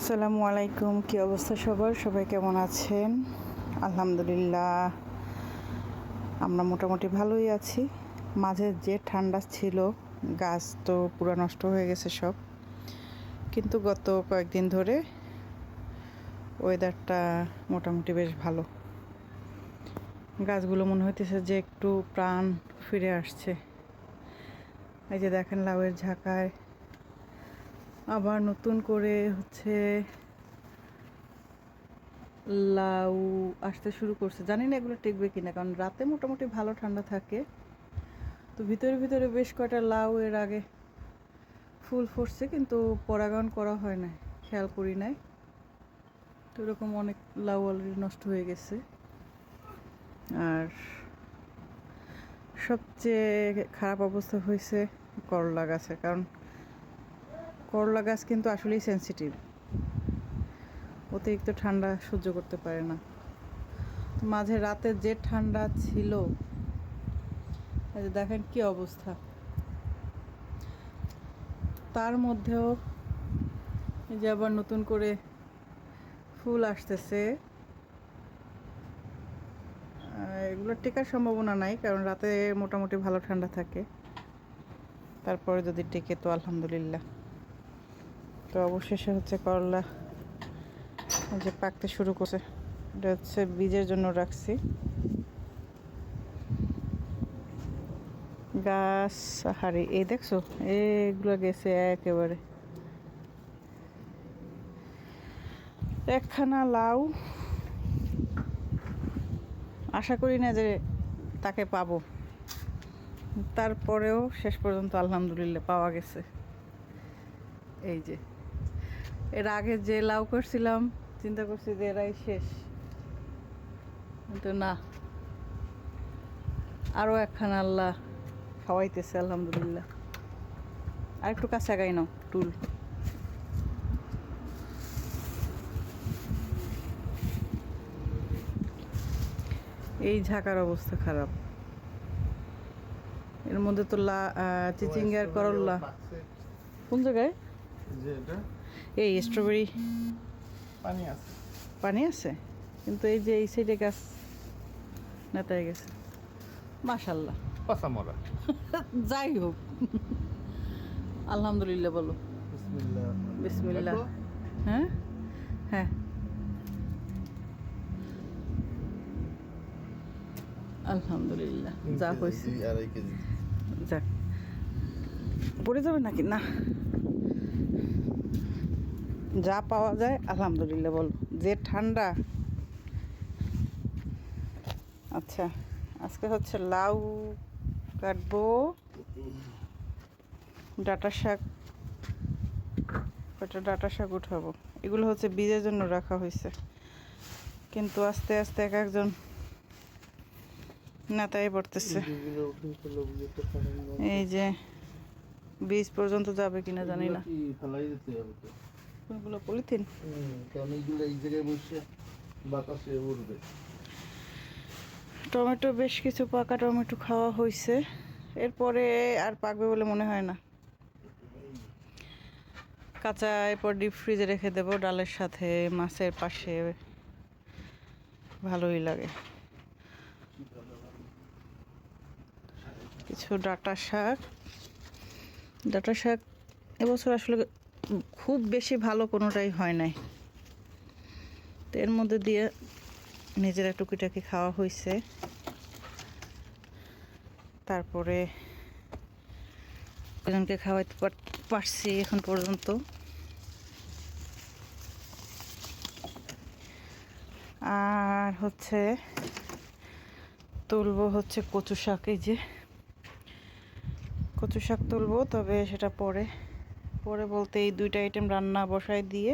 আসসালামু আলাইকুম, কি অবস্থা সবার? সবাই কেমন আছেন? আলহামদুলিল্লাহ, আমরা মোটামুটি ভালোই আছি। মাঝে যে ঠান্ডা ছিল, গাছ তো পুরো নষ্ট হয়ে গেছে সব। কিন্তু গত কয়েকদিন ধরে ওয়েদারটা মোটামুটি বেশ ভালো। গাছগুলো মনে হইতেছে যে একটু প্রাণ ফিরে আসছে। এই যে দেখেন লাউয়ের ঝাঁকায়। আবার নতুন করে হচ্ছে লাউ আসতে শুরু করছে। জানি না এগুলো টিকবে কিনা, কারণ রাতে মোটামুটি ভালো ঠান্ডা থাকে। তো ভিতরে ভিতরে বেশ কয়টা লাউ এর আগে ফুল ফুটছে, কিন্তু পরাগায়ন করা হয় না খেয়াল করি নাই। তো এরকম অনেক লাউ অলরেডি নষ্ট হয়ে গেছে। আর সবচেয়ে খারাপ অবস্থা হয়েছে করলা গাছে, কারণ করলা গাছ কিন্তু আসলেই সেন্সিটিভ অতিরিক্ত ঠান্ডা সহ্য করতে পারে না। মাঝে রাতে যে ঠান্ডা ছিল দেখেন কি অবস্থা। তার মধ্যেও যে আবার নতুন করে ফুল আসতেছে। এগুলো টেকার সম্ভাবনা নাই, কারণ রাতে মোটামুটি ভালো ঠান্ডা থাকে। তারপরে যদি টেকে তো আলহামদুলিল্লাহ। তো অবশেষে হচ্ছে করলা যে পাকতে শুরু করছে। এটা হচ্ছে বীজের জন্য রাখছি। গাছ হারি এই দেখছ? এগুলো গেছে একেবারে। একখানা লাউ। আশা করি না যে তাকে পাবো। তারপরেও শেষ পর্যন্ত আলহামদুলিল্লাহ পাওয়া গেছে। এই যে। এর আগে যে লাউ করছিলাম চিন্তা করছি যে এরাই শেষ। কিন্তু না। আরও একখানা আল্লাহ খাওয়াইতেছে আলহামদুলিল্লাহ। আর একটু কাছে গাই নাও টুল। এই ঝাঁকার অবস্থা খারাপ। এর মধ্যে তো লা চিচিঙ্গার করল্লা কোন জায়গায়? যে এটা? এই স্ট্রবেরি পানি আছে। পানি আছে? কিন্তু এই যে এই সাইডে গাছ নেতায় গেছে। মাশাল্লাহ পাসা মরা। যাই হোক। আলহামদুলিল্লাহ বলো। বিসমিল্লাহ। হ্যাঁ? হ্যাঁ। আলহামদুলিল্লাহ। যা হয়েছে। যাক। পড়ে যাবে নাকি? না। যা পাওয়া যায়, আলহামদুলিল্লাহ বল। যে ঠান্ডা। আচ্ছা আজকে হচ্ছে লাউ কাটবো, ডাটা শাক কটা ডাটা শাক উঠাবো? এগুলো হচ্ছে বীজের জন্য রাখা হয়েছে। কিন্তু আস্তে আস্তে এক একজন নেতাই পড়তেছে। এই যে, বীজ পর্যন্ত যাবে কিনা জানি না। কোনগুলো পলিথিন? কারণ এইগুলো এই জায়গায় বসে বাতাসে উড়বে। টমেটো বেশ কিছু পাকা টমেটো খাওয়া হয়েছে এরপরে আর পাকবে বলে মনে হয় না। কাঁচা এরপর ডিপ ফ্রিজে রেখে দেবো ডালের সাথে মাছের পাশে। ভালোই লাগে। কিছু ডাটা শাক। ডাটা শাক এবছর আসলে খুব বেশি ভালো কোনোটাই হয় নাই। তো এর মধ্যে দিয়ে নিজেরা টুকিটাকি খাওয়া হয়েছে তারপরে একজনকে খাওয়াইতে পার- পারছি এখন পর্যন্ত। আর হচ্ছে তুলবো হচ্ছে কচু শাক, এই যে কচু শাক তুলবো, তবে সেটা পরে পরে বলতে এই দুইটা আইটেম রান্না বসায় দিয়ে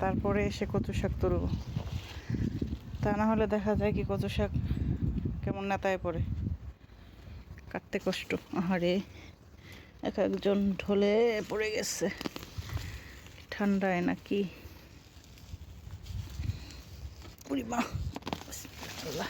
তারপরে এসে কচু শাক তুলবো। তা না হলে দেখা যায় কি কচু শাক কেমন নেতায় পড়ে। কাটতে কষ্ট। আহারে, এক একজন ঢলে পড়ে গেছে। ঠান্ডায় নাকি? পরিমা আল্লাহ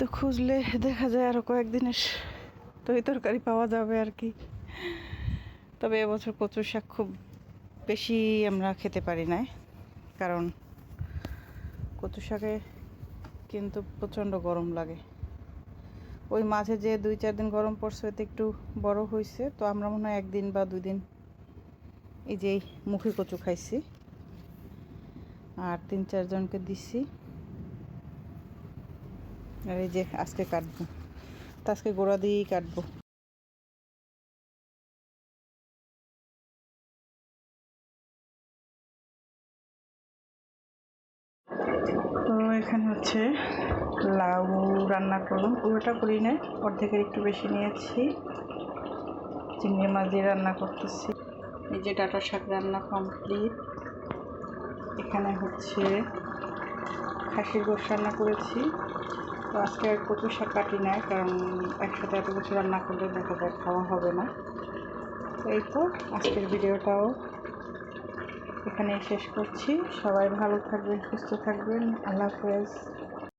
তো খুঁজলে দেখা যায় আরও কয়েকদিনের তরি তরকারি পাওয়া যাবে আর কি। তবে এবছর কচুর শাক খুব বেশি আমরা খেতে পারি না কারণ কচু শাকে কিন্তু প্রচণ্ড গরম লাগে। ওই মাঝে যে দুই চার দিন গরম পড়ছে ওতে একটু বড় হয়েছে তো আমরা মনে হয় একদিন বা দুই দিন এই যে মুখে কচু খাইছি, আর তিন চারজনকে দিছি। আর এই যে আজকে কাটবো। তো আজকে গোড়া দিয়েই কাটবো। তো এখানে হচ্ছে লাউ রান্না করলাম। পুরোটা করি না অর্ধেকের একটু বেশি নিয়েছি। চিংড়ি মাছ দিয়ে রান্না করতেছি। এই যে ডাটা শাক রান্না কমপ্লিট এখানে হচ্ছে খাসির গোশ রান্না করেছি। তো আজকে কচু শাক কাটি না কারণ একসাথে এত কিছু রান্না করলে দেখা যায় খাওয়া হবে না। এই তো আজকের ভিডিওটাও এখানেই শেষ করছি। সবাই ভালো থাকবেন, সুস্থ থাকবেন। আল্লাহ হাফেজ।